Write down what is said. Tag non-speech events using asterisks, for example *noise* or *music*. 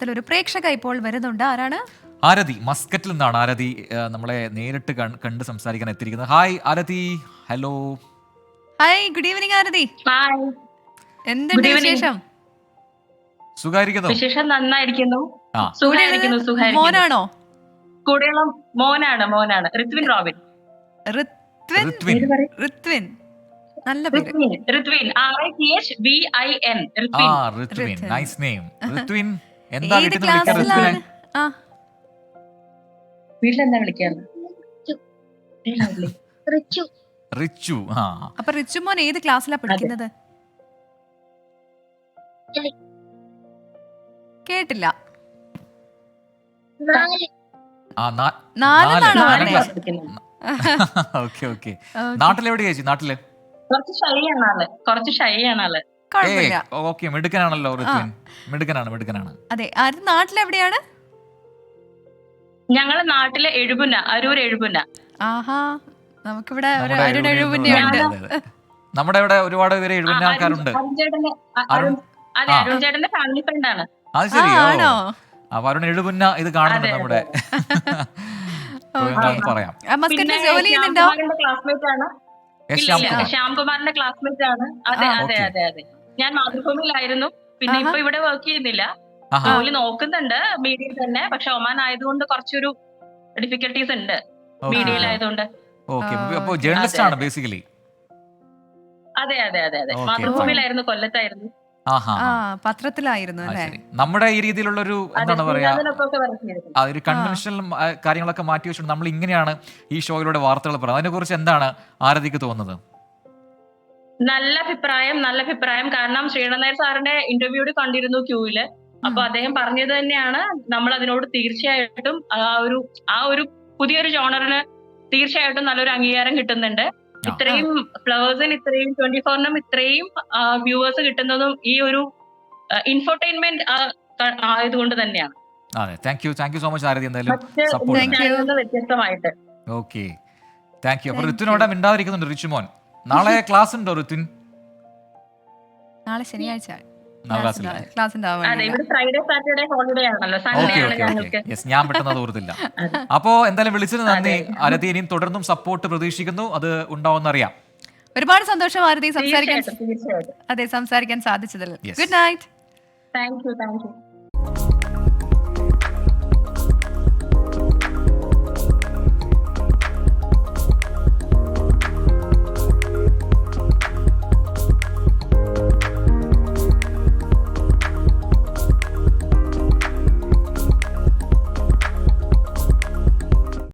ഇതിലൊരു പ്രേക്ഷക ഇപ്പോൾ വരുന്നുണ്ട്. ആരാണ്? ആരതി മസ്കറ്റിൽ നിന്നാണ് ആരതി നമ്മളെ നേരിട്ട് കണ്ട് സംസാരിക്കാൻ എത്തിയിരിക്കുന്നത്. Hi Aarathi. Hello hi good evening Aarathi. എന്തുണ്ട് വിശേഷം? സുഖായിരിക്കുന്നു? വിശേഷം നന്നായിരിക്കുന്നു. ആ. സുഖായിരിക്കുന്നു സുഖായിരിക്കുന്നു. മോനാണോ? കൂടെയുള്ള മോനാണ് മോനാണ്. ഋത്വിൻ റോബിൻ. ഋത്വിൻ? ഋത്വിൻ. ഋത്വിൻ. നല്ല Rithvin Rithvin. R I T H V I N ആ ഋത്വിൻ. Nice name ഋത്വിൻ. എന്താ ഏത് വീട്ടിൽ നിന്ന് വിളിക്കാൻ ക്ലാസ്സിലാണ് ആ. വീട്ടിലെന്താ വിളിക്കാറ്? റിച്ചു. ആ. അപ്പൊ റിച്ചുമോൻ ഏത് ക്ലാസ്സിലാ പഠിക്കുന്നത്? കേട്ടില്ല. ആ നാ- നാലെന്നാണോ നാല്. പറഞ്ഞേ? ക്ലാസ്. പഠിക്കുന്നു *laughs* ഓക്കെ ഓക്കെ. Okay. നാട്ടിലെവിടെ ചേച്ചി? നാട്ടിൽ? കുറച്ച് ഷൈ ആണ് ആൾ. കുറച്ച് ഷൈ ആണ് ആൾ. കുഴപ്പമില്ല. ഓക്കെ മിടുക്കനാണല്ലോ ഋത്വിൻ മിടുക്കനാണ് മിടുക്കനാണ്. അതെ ആര് നാട്ടിലെവിടെയാണ് ഞങ്ങളെ നാട്ടിലെ എഴുപുന്ന അരൂർ എഴുപുന്ന. ആഹാ നമുക്കിവിടെ ഒരു നമ്മുടെ അരുൺ ഇവിടെ ഒരുപാട് പേര് എഴുപുന്ന ആൾക്കാരുണ്ട്. അരുൺ ചേട്ടന്റെ ഫാമിലി അത് ആ, ശരി ആണോ. അപ്പൊ അരുൺ എഴുപുന്ന ഇത് കാണുന്നുണ്ട് നമ്മുടെ. *laughs* പറയാം. ജോലി ചെയ്യുന്നുണ്ടോ? ക്ലാസ്മേറ്റ് ആണ്. ശ്യാംകുമാറിന്റെ ക്ലാസ്മേറ്റ് ആണ്. അതെ അതെ അതെ അതെ. ഞാൻ മാതൃഭൂമിയിലായിരുന്നു. പിന്നെ. ഇപ്പൊ ഇവിടെ വർക്ക് ചെയ്യുന്നില്ല. ജോലി നോക്കുന്നുണ്ട് മീഡിയയിൽ തന്നെ. പക്ഷെ ഒമാൻ ആയതുകൊണ്ട് കുറച്ചൊരു ഡിഫിക്കൽട്ടീസ് ഉണ്ട് മീഡിയയിലായതുകൊണ്ട് അപ്പൊ ജേർണലിസ്റ്റ് ആണ് ബേസിക്കലി അതെ അതെ അതെ അതെ. മാതൃഭൂമിയിലായിരുന്നു കൊല്ലത്തായിരുന്നു. ആഹാ. ആ പത്രത്തിലായിരുന്നു അല്ലേ? നമ്മുടെ ഈ രീതിയിലുള്ള ഒരു എന്താണ് പറയാ ആ ഒരു കൺവെൻഷണൽ കാര്യങ്ങളൊക്കെ മാറ്റി വെച്ചിട്ട് നമ്മൾ ഇങ്ങനെയാണ് ഈ ഷോയിലൂടെ വാർത്തകൾ പറയുന്നത്. അതിനെ കുറിച്ച് എന്താണ് ആരതിക്ക് തോന്നുന്നത്? നല്ല അഭിപ്രായം നല്ല അഭിപ്രായം. കാരണം ശ്രീനാഥ് നായർ സാറിന്റെ ഇന്റർവ്യൂടെ കണ്ടിരുന്നു ക്യൂവിൽ അപ്പൊ അദ്ദേഹം പറഞ്ഞത് തന്നെയാണ്. നമ്മൾ അതിനോട് തീർച്ചയായിട്ടും ആ ഒരു ആ ഒരു പുതിയൊരു ജോണറിന് തീർച്ചയായിട്ടും നല്ലൊരു അംഗീകാരം കിട്ടുന്നുണ്ട്. ഇത്രയും ഫ്ലവേഴ്സിന് ഇത്രയും ട്വന്റി ഫോറിനും ഇത്രയും വ്യൂവേഴ്സ് കിട്ടുന്നതും ഈ ഒരു ഇൻഫർടൈൻമെന്റ് ആയതുകൊണ്ട് തന്നെയാണ്. അതെ. Thank you thank you so much Aarathi എന്തായാലും. വ്യത്യസ്തമായിട്ട്. ഓക്കെ താങ്ക് യു അപ്പൊ ഋത്തുനോടെ മിണ്ടാതിരിക്കുന്നുണ്ട് റിച്ചുമോൻ. നാളെ ക്ലാസ് ഉണ്ടോ ഋതിൻ നാളെ ശനിയാഴ്ച ക്ലാസ് ഇല്ല ക്ലാസ് ഉണ്ടാവാൻ ഫ്രൈഡേ സാറ്റർഡേ ഹോളിഡേ ആണല്ലോ. സൺഡേ ആണ് ഞങ്ങൾക്ക് യെസ് ഞാൻ പെട്ടെന്ന് ഓർത്തില്ല. *laughs* അപ്പോ എന്തായാലും വിളിച്ചത് നന്ദി. അരതി ഇനിയും തുടർന്നും സപ്പോർട്ട് പ്രതീക്ഷിക്കുന്നു. അത് ഉണ്ടാവുമെന്ന് അറിയാം. ഒരുപാട് സന്തോഷം ആരതി സംസാരിക്കാൻ അതെ സംസാരിക്കാൻ സാധിച്ചതിൽ. Good night thank you thank you